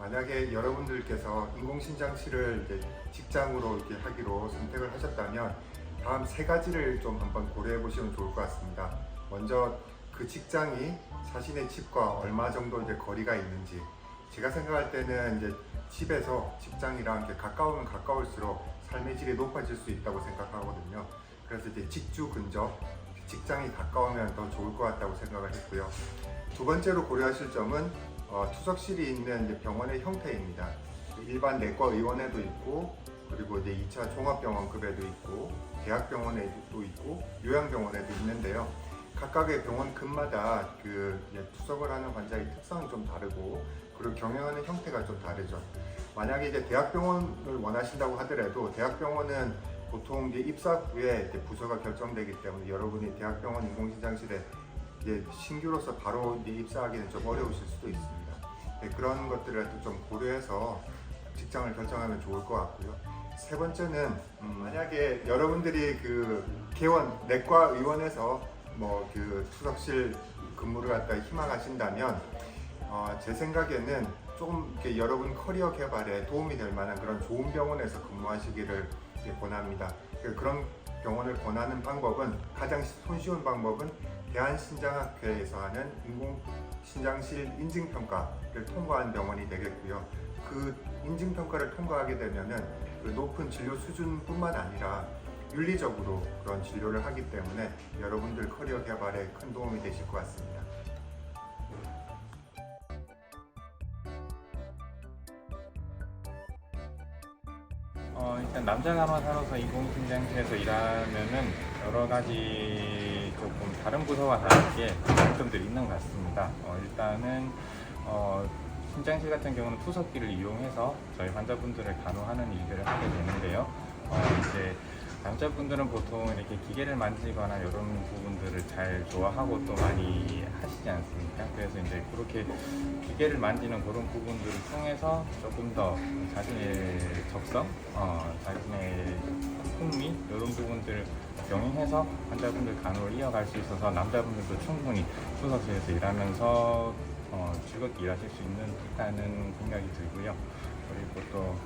만약에 여러분들께서 인공신장치를 이제 직장으로 이렇게 하기로 선택을 하셨다면 다음 세 가지를 좀 한번 고려해 보시면 좋을 것 같습니다. 먼저 그 직장이 자신의 집과 얼마 정도 이제 거리가 있는지 제가 생각할 때는 이제 집에서 직장이랑 이렇게 가까우면 가까울수록 삶의 질이 높아질 수 있다고 생각하거든요. 그래서 이제 직주 근접 직장이 가까우면 더 좋을 것 같다고 생각을 했고요. 두 번째로 고려하실 점은 어, 투석실이 있는 이제 병원의 형태입니다. 일반 내과 의원에도 있고 그리고 이제 2차 종합병원급에도 있고 대학병원에도 있고 요양병원에도 있는데요. 각각의 병원 급마다 그 이제 투석을 하는 환자의 특성이 좀 다르고 그리고 경영하는 형태가 좀 다르죠. 만약에 이제 대학병원을 원하신다고 하더라도 대학병원은 보통 이제 입사 후에 이제 부서가 결정되기 때문에 여러분이 대학병원 인공신장실에 이제 신규로서 바로 이제 입사하기는 좀 어려우실 수도 있습니다. 네, 그런 것들을 또좀 고려해서 직장을 결정하면 좋을 것 같고요. 세 번째는 음, 만약에 여러분들이 그 개원 내과 의원에서 뭐그 투석실 근무를 갖다 희망하신다면 어, 제 생각에는 조금 이렇게 여러분 커리어 개발에 도움이 될 만한 그런 좋은 병원에서 근무하시기를 권합니다. 그- 그런 병원을 권하는 방법은 가장 손쉬운 방법은 대한신장학회에서 하는 인공신장실 인증평가를 통과한 병원이 되겠고요. 그 인증평가를 통과하게 되면은 그 높은 진료 수준뿐만 아니라 윤리적으로 그런 진료를 하기 때문에 여러분들 커리어 개발에 큰 도움이 되실 것 같습니다. 어, 일단 남자 간호사로서 인공신장실에서 일하면은 여러 가지 조금 다른 부서와 다르게 장점들이 있는 것 같습니다. 어, 일단은 어, 신장실 같은 경우는 투석기를 이용해서 저희 환자분들을 간호하는 일들을 하게 되는데요. 어, 이제 남자분들은 보통 이렇게 기계를 만지거나 이런 부분들을 잘 좋아하고 또 많이 하시지 않습니까? 그래서 이제 그렇게 기계를 만지는 그런 부분들을 통해서 조금 더 자신의 적성, 어, 자신의 흥미 이런 부분들을 병행해서 환자분들 간호를 이어갈 수 있어서 남자분들도 충분히 수석실에서 일하면서 어, 즐겁게 일하실 수 있는 생각이 들고요. 그리고 또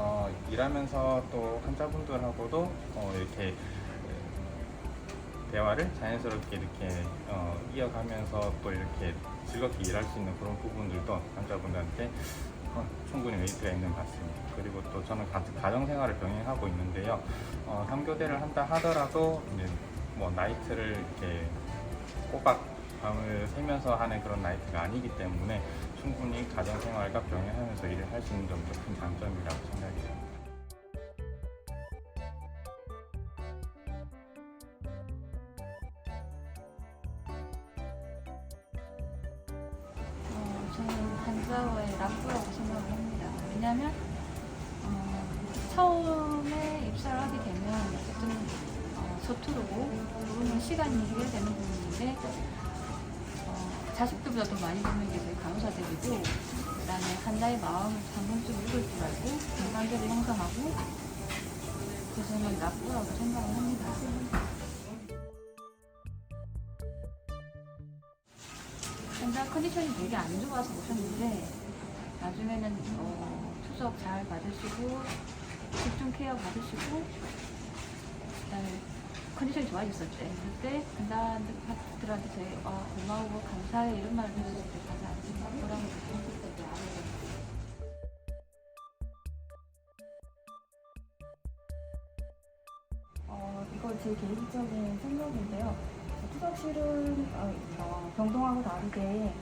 어, 일하면서 또 환자분들하고도 어, 이렇게 대화를 자연스럽게 이렇게 어, 이어가면서 또 이렇게 즐겁게 일할 수 있는 그런 부분들도 환자분들한테 어, 충분히 메리트가 있는 것 같습니다. 그리고 또 저는 가정생활을 병행하고 있는데요. 어, 3교대를 한다 하더라도 이제 뭐 나이트를 이렇게 꼬박 밤을 새면서 하는 그런 나이트가 아니기 때문에 충분히 가정생활과 병행하면서 일을 할 수 있는 점도 큰 장점이라고 생각이 듭니다. 어, 저는 반자워의 람프라고 생각을 합니다. 왜냐하면 어, 처음에 입사를 하게 되면 어쨌든 어, 서투르고 모르는 시간이 해야 되는 부분인데 어, 자식들보다 더 많이 보는 게 저희 간호사들이고 그다음에 환자의 마음을 방금 좀 읽을 줄 알고 공감대를 형성하고 그래서 저는 람프라고 생각을 합니다. 환자 컨디션이 되게 안 좋아서 오셨는데 나중에는 어, 투석 잘 받으시고 집중 케어 받으시고 그다음에 컨디션이 좋아졌을 때 그때 환자들한테 저희 어, 고마우고 감사해 이런 말을 해주실 때 가장 보람을 느끼고 어, 이거 제 개인적인 생각인데요. 투석실은 어, 어, 병동하고 다르게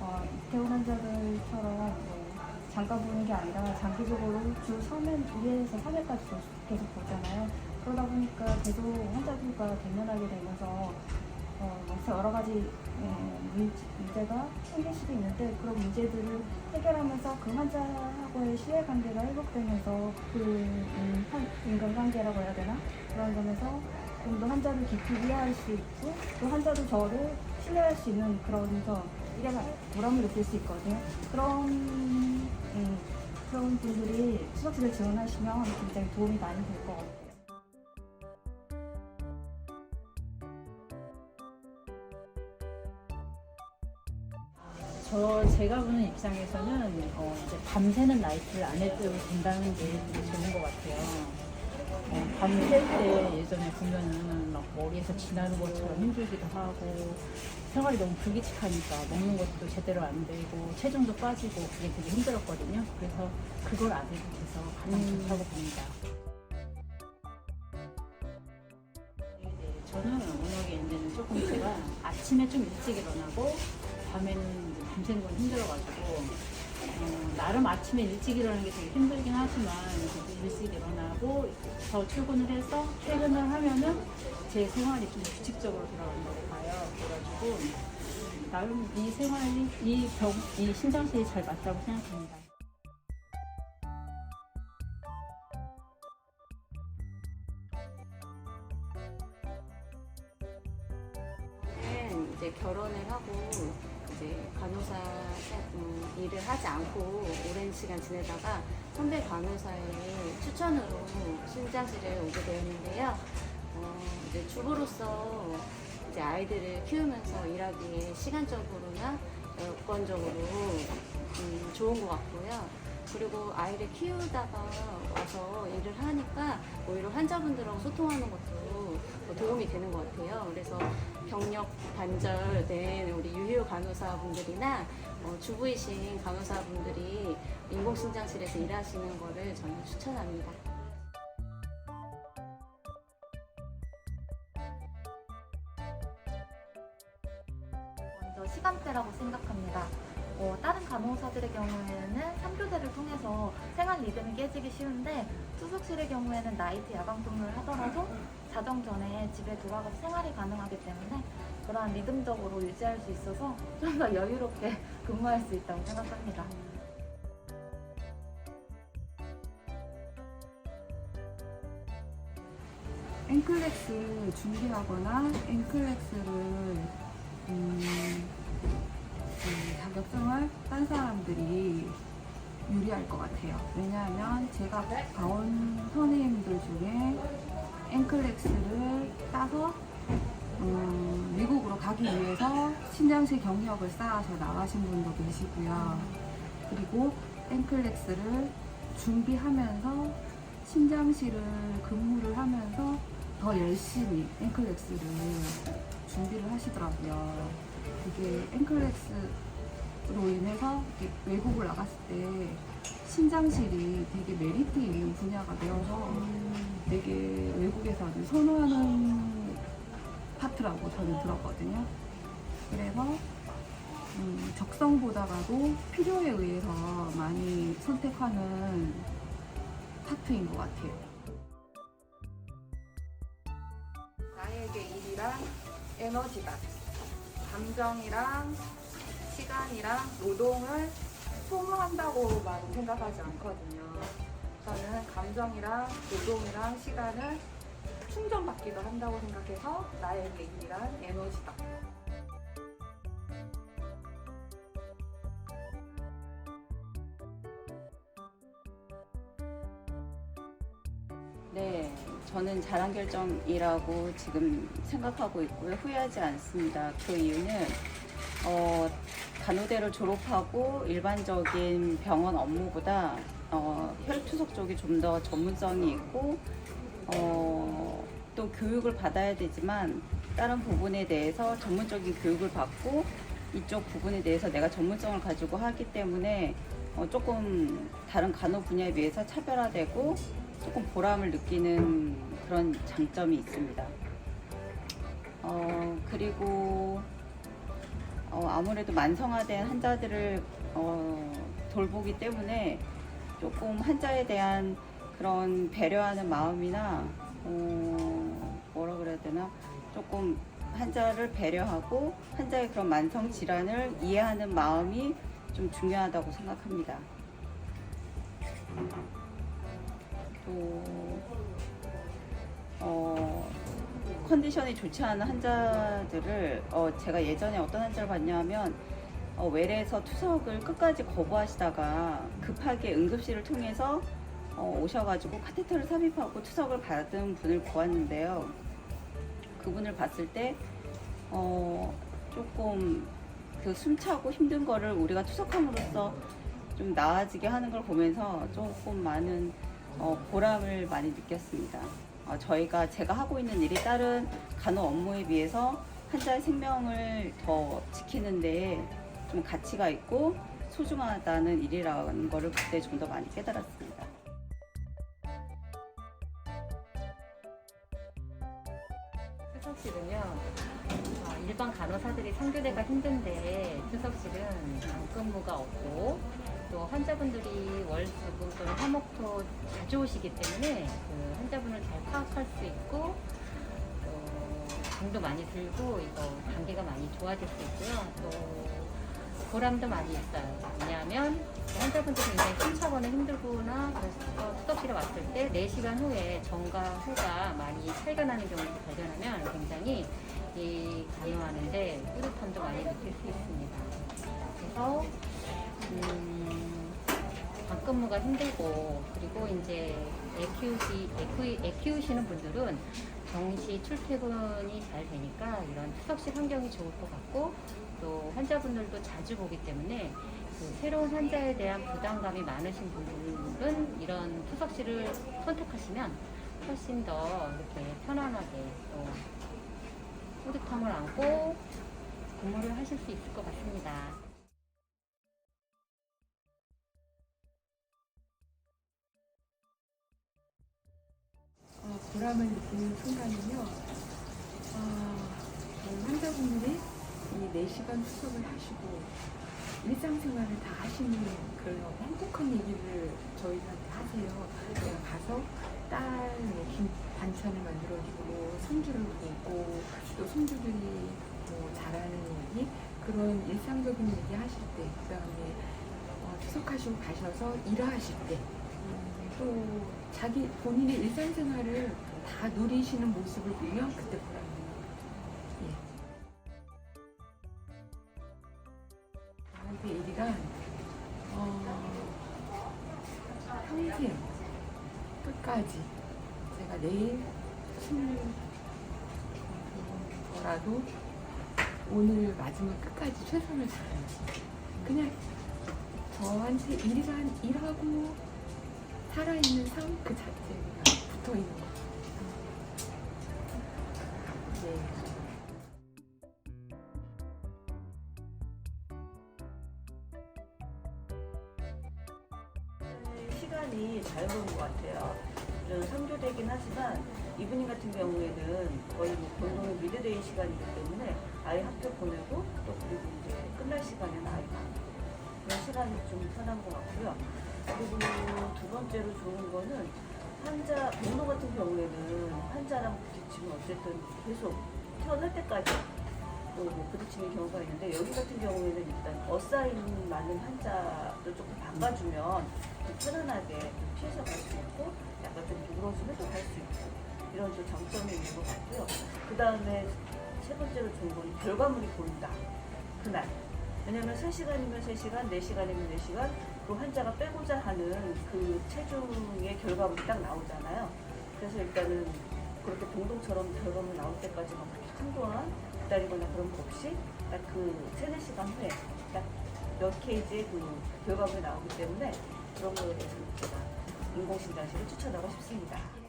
어, 이태원 환자들처럼 뭐 잠깐 보는 게 아니라 장기적으로 주 3회, 2회에서 3회까지 계속 보잖아요. 그러다 보니까 계속 환자들과 대면하게 되면서 어, 뭐 여러 가지 음, 문- 문제가 생길 수도 있는데 그런 문제들을 해결하면서 그 환자하고의 신뢰관계가 회복되면서 그 음, 한- 인간관계라고 해야 되나? 그런 점에서 좀 더 환자를 깊이 이해할 수 있고 또 환자도 저를 신뢰할 수 있는 그런 점 이래가 보람을 느낄 수 있거든요. 그런 음, 그런 분들이 수석실을 지원하시면 굉장히 도움이 많이 될 것 같아요. 저 제가 보는 입장에서는 어, 이제 밤새는 나이트를 안 해도 된다는 게 되게 좋은 것 같아요. 어, 밤샐 때 예전에 보면은 막 머리에서 지나는 것처럼 힘들기도 하고 생활이 너무 불규칙하니까 먹는 것도 제대로 안 되고 체중도 빠지고 그게 되게 힘들었거든요. 그래서 그걸 안 해도 돼서 가장 좋다고 봅니다. 네, 저는 워낙에 이제는 조금 제가 아침에 좀 일찍 일어나고 밤에는 밤새는 건 힘들어가지고 어, 나름 아침에 일찍 일어나는 게 되게 힘들긴 하지만 일찍 일어나고 더 출근을 해서 퇴근을 하면은 제 생활이 좀 규칙적으로 돌아간다고 봐요. 그래가지고 나름 이 생활이 이 병, 이 신장실이 잘 맞다고 생각합니다. 저는 이제 결혼을 하고 이제 간호사 음, 일을 하지 않고 오랜 시간 지내다가 선배 간호사의 추천으로 신장실에 오게 되었는데요. 어, 이제 주부로서 이제 아이들을 키우면서 일하기에 시간적으로나 여건적으로 음, 좋은 것 같고요. 그리고 아이를 키우다가 와서 일을 하니까 오히려 환자분들하고 소통하는 것도 더 도움이 되는 것 같아요. 그래서 경력 단절된 우리 유휴 간호사분들이나 어, 주부이신 간호사분들이 인공신장실에서 일하시는 거를 저는 추천합니다. 먼저 시간대라고 생각합니다. 어, 다른 간호사들의 경우에는 3교대를 통해서 생활 리듬이 깨지기 쉬운데 투숙실의 경우에는 나이트 야간 근무를 하더라도 자정 전에 집에 돌아가서 생활이 가능하기 때문에 그러한 리듬적으로 유지할 수 있어서 좀 더 여유롭게 근무할 수 있다고 생각합니다. 앵클렉스 준비하거나 앵클렉스를 음, 그 자격증을 딴 사람들이 유리할 것 같아요. 왜냐하면 제가 선생님들 중에 앵클렉스를 따서 음, 미국으로 가기 위해서 신장실 경력을 쌓아서 나가신 분도 계시고요. 그리고 앵클렉스를 준비하면서 신장실을 근무를 하면서 더 열심히 앵클렉스를 준비를 하시더라고요. 이게 앵클렉스로 인해서 외국을 나갔을 때 신장실이 되게 메리트 있는 분야가 되어서 되게 외국에서는 선호하는 파트라고 저는 들었거든요. 그래서 음, 적성보다가도 필요에 의해서 많이 선택하는 파트인 것 같아요. 나에게 일이란 에너지다. 감정이랑 시간이랑 노동을 소모한다고만 생각하지 않거든요. 저는 감정이랑 노동이랑 시간을 충전받기도 한다고 생각해서 나에게 일이란 에너지다. 네, 저는 잘한 결정이라고 지금 생각하고 있고요. 후회하지 않습니다. 그 이유는 어, 간호대를 졸업하고 일반적인 병원 업무보다 어, 혈투석 쪽이 좀 더 전문성이 있고 어, 또 교육을 받아야 되지만 다른 부분에 대해서 전문적인 교육을 받고 이쪽 부분에 대해서 내가 전문성을 가지고 하기 때문에 어, 조금 다른 간호 분야에 비해서 차별화되고 조금 보람을 느끼는 그런 장점이 있습니다. 어, 그리고 어, 아무래도 만성화된 환자들을 어, 돌보기 때문에 조금 환자에 대한 그런 배려하는 마음이나 어, 뭐라 그래야 되나 조금 환자를 배려하고 환자의 그런 만성 질환을 이해하는 마음이 좀 중요하다고 생각합니다. 또 어, 컨디션이 좋지 않은 환자들을 어, 제가 예전에 어떤 환자를 봤냐면 어, 외래에서 투석을 끝까지 거부하시다가 급하게 응급실을 통해서 어, 오셔가지고 카테터를 삽입하고 투석을 받은 분을 보았는데요. 그분을 봤을 때 어, 조금 그 숨차고 힘든 거를 우리가 투석함으로써 좀 나아지게 하는 걸 보면서 조금 많은 어, 보람을 많이 느꼈습니다. 어, 저희가 제가 하고 있는 일이 다른 간호 업무에 비해서 환자의 생명을 더 지키는데 좀 가치가 있고 소중하다는 일이라는 거를 그때 좀 더 많이 깨달았습니다. 수석실은요 어, 일반 간호사들이 상교대가 힘든데 수석실은 장 근무가 없고 또 환자분들이 월수금 또는 화목토 자주 오시기 때문에 그 환자분을 잘 파악할 수 있고 또 돈도 많이 들고 이거 관계가 많이 좋아질 수 있고요 또 보람도 많이 있어요 왜냐하면 환자분들이 굉장히 숨차거나 힘들거나 그래서 수석실에 왔을 때 4시간 후에 전과 후가 많이 차이가 나는 경우를 발견하면 굉장히 이 간호하는데 뿌듯함도 많이 느낄 수 있습니다. 그래서 음, 방근무가 힘들고 그리고 이제 애 키우시 애, 키우, 애 키우 시는 분들은 정시 출퇴근이 잘 되니까 이런 투석실 환경이 좋을 것 같고 또 환자분들도 자주 보기 때문에 그 새로운 환자에 대한 부담감이 많으신 분들은 이런 투석실을 선택하시면 훨씬 더 이렇게 편안하게 또 뿌듯함을 안고 근무를 하실 수 있을 것 같습니다. 보람을 느끼는 순간은요. 아, 환자분들이 이 4시간 투석을 하시고 일상생활을 다 하시는 그런 행복한 얘기를 저희한테 하세요. 그냥 가서 딸뭐 김 반찬을 만들어주고 손주를 보고 또 손주들이 뭐 잘하는 얘기 그런 일상적인 얘기 하실 때 그다음에 어, 투석하시고 가셔서 일하실 때 또 자기 본인의 일상생활을 다 누리시는 모습을 보면 그때 보람이 예. 저한테 일이란 어, 평생 끝까지. 제가 내일 숨을 거라도 오늘 마지막 끝까지 최선을 다하는 그냥 저한테 일이란 일하고 살아있는 삶 그 자체가 붙어 있는 거. 네. 시간이 자유로운 것 같아요. 이런 상조되긴 하지만 이브닝 같은 경우에는 거의 뭐 공동의 미드데이 시간이기 때문에 아이 학교 보내고 또 그리고 이제 끝날 시간에는 아이 가고 그런 시간이 좀 편한 것 같고요. 그리고 두 번째로 좋은 거는 환자 공동 같은 경우에는 환자랑 부딪히면 어쨌든 계속 태어날 때까지 또 뭐 부딪히는 경우가 있는데 여기 같은 경우에는 일단 어사인 많은 환자를 조금 바꿔주면 좀 편안하게 좀 피해서 갈 수 있고 약간 좀 누그러지면 또 갈 수 있고 이런 또 장점이 있는 것 같고요. 그 다음에 세 번째로 좋은 건 결과물이 보인다. 그날. 왜냐면 3시간이면 3시간, 4시간이면 4시간 그 환자가 빼고자 하는 그 체중의 결과물이 딱 나오잖아요. 그래서 일단은 그렇게 동동처럼 결과물 나올 때까지 막 그렇게 한동안 기다리거나 그런 거 없이 딱그 3, 4시간 후에 딱몇 케이지의 그 결과물이 나오기 때문에 그런 거에 대해서 제가 인공신장실을 추천하고 싶습니다.